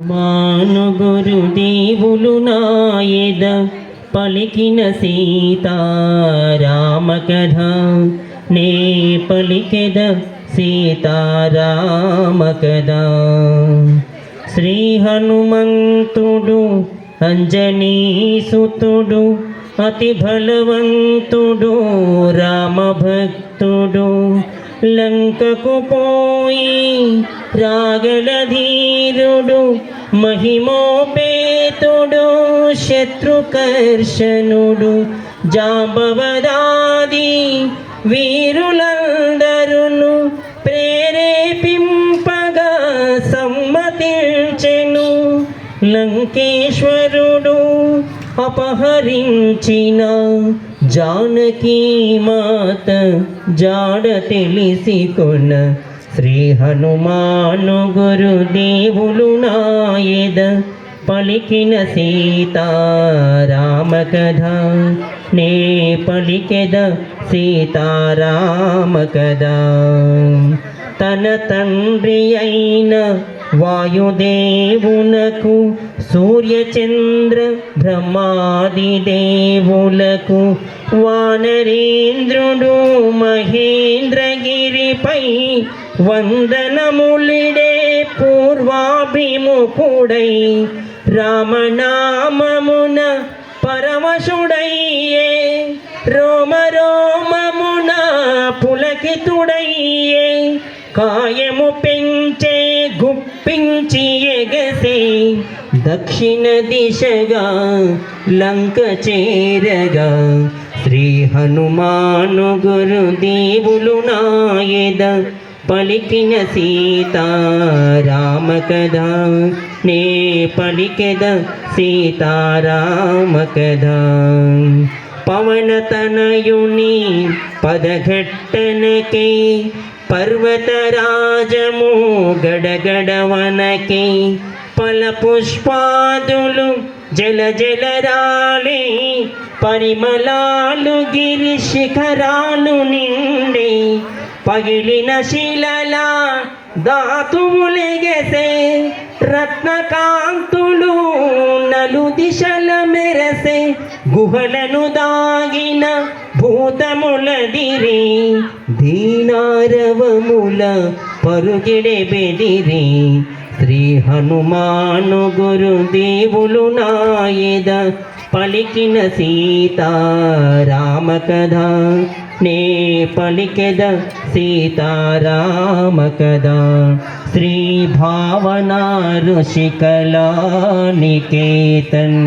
మానుగురు దేవులు నాయద పలికిన సీతారామ కథ నే పలికెద సీతారామ కథ శ్రీ హనుమంతుడు అంజనీసుతుడు అతి బలవంతుడు రామభక్తుడు. లంకకు పోయి రాగలధీరుడు మహిమోపేతుడు శత్రుకర్షణుడు జాంబవదాది వీరులందరును ప్రేరేపింపగా సమ్మతించెను. లంకేశ్వరుడు అపహరించిన జానకీ మాత జాడ తెలిసి కొన శ్రీ హనుమాను గురుదేవులు నాయద పలికిన సీతారామ కథ నే పలికెద సీతారామ కథ తన తండ్రి అయిన వాయుదేవునకు సూర్యచంద్ర బ్రహ్మాది దేవులకు వానరేంద్రుడు మహేంద్రగిరిపై వందనములిడే పూర్వాభిముఖుడై రామనామమున పరమశుడయ్యే రోమరోమమున పులకితుడయ్యే కాయము పెంచే గుప్పించి ఎగసే దక్షిణ దిశగా లంక చేరగా శ్రీ హనుమాను గురుదేవులు నాయద పలికిన సీతారామ కథ నే పలికెద సీతారామ కథ పవన తనయుని పదఘట్టనకే పర్వతరాజము గడగడవనకై పల పుష్పాదులు జల జల పరిమళాలు గిరి శిఖరాలు నిండి. పగిలిన శిలల దాతువులెగసే రత్నకాంతులు నలు దిశల మెరసే. గుహలను దాగిన భూతములదిరి దీనారవముల పరుగిడే బెదిరి శ్రీ హనుమాను గురు దేవులు నాయద పలికిన సీతారామ కథ. నే పలికెద సీతారామ కథ. శ్రీ భావన ఋషికళా నికేతన్.